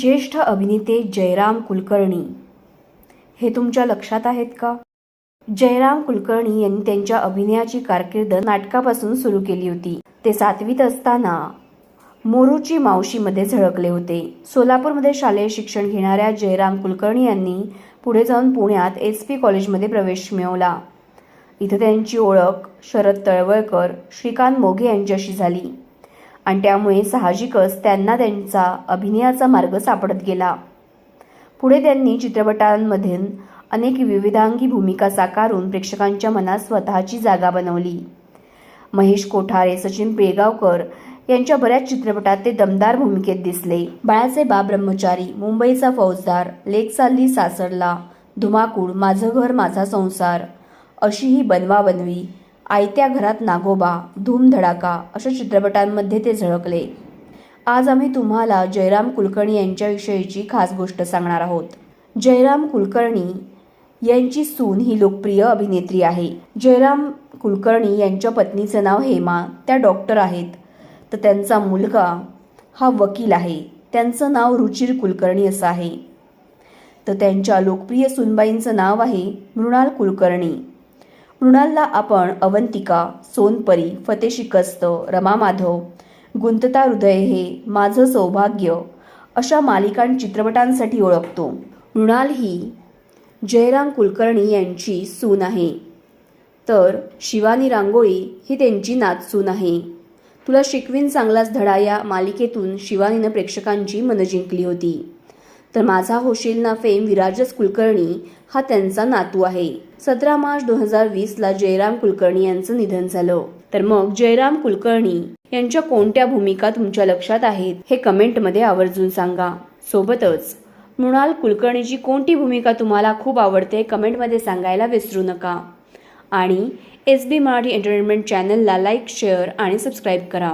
ज्येष्ठ अभिनेते जयराम कुलकर्णी. हे तुमच्या लक्षात आहेत का? जयराम कुलकर्णी यांनी त्यांच्या अभिनयाची कारकीर्द नाटकापासून सुरू केली होती. ते सातवीत असताना मोरूची मावशीमध्ये झळकले होते. सोलापूरमध्ये शालेय शिक्षण घेणाऱ्या जयराम कुलकर्णी यांनी पुढे जाऊन पुण्यात एस पी कॉलेजमध्ये प्रवेश मिळवला. इथं त्यांची ओळख शरद तळवळकर श्रीकांत मोघे यांच्याशी झाली. आणि त्यामुळे साहजिकच त्यांना त्यांचा अभिनयाचा मार्ग सापडत गेला. पुढे त्यांनी चित्रपटांमध्ये अनेक विविधांगी भूमिका साकारून प्रेक्षकांच्या मनात स्वतःची जागा बनवली. महेश कोठारे सचिन पिळगावकर यांच्या बऱ्याच चित्रपटात ते दमदार भूमिकेत दिसले. बाळासाहेब ब्रह्मचारी मुंबईचा फौजदार लेक चालली सासरला धुमाकूळ माझं घर माझा संसार अशी ही बनवा बनवी आयत्या घरात नागोबा धूमधडाका अशा चित्रपटांमध्ये ते झळकले. आज आम्ही तुम्हाला जयराम कुलकर्णी यांच्याविषयीची खास गोष्ट सांगणार आहोत. जयराम कुलकर्णी यांची सून ही लोकप्रिय अभिनेत्री आहे. जयराम कुलकर्णी यांच्या पत्नीचं नाव हेमा त्या डॉक्टर आहेत. तर त्यांचा मुलगा हा वकील आहे. त्यांचं नाव रुचिर कुलकर्णी असं आहे. तर त्यांच्या लोकप्रिय सुनबाईंचं नाव आहे मृणाल कुलकर्णी. मृणालला आपण अवंतिका सोनपरी फते शिकस्त रमामाधव गुंतता हृदय हे माझं सौभाग्य अशा मालिकां चित्रपटांसाठी ओळखतो. मृणाल ही जयराम कुलकर्णी यांची सून आहे. तर शिवानी रांगोळी ही त्यांची नातसून आहे. तुला शिकवीन चांगलाच धडा या मालिकेतून शिवानीनं प्रेक्षकांची मनं जिंकली होती. तर माझा होशील ना फेम विराजस कुलकर्णी हा त्यांचा नातू आहे. सतरा मार्च दोन हजार वीसला जयराम कुलकर्णी यांचं निधन झालं. तर मग जयराम कुलकर्णी यांच्या कोणत्या भूमिका तुमच्या लक्षात आहेत हे कमेंटमध्ये आवर्जून सांगा. सोबतच मृणाल कुलकर्णीची कोणती भूमिका तुम्हाला खूप आवडते कमेंटमध्ये सांगायला विसरू नका. आणि एस बी मराठी एंटरटेनमेंट चॅनलला लाईक शेअर आणि सबस्क्राईब करा.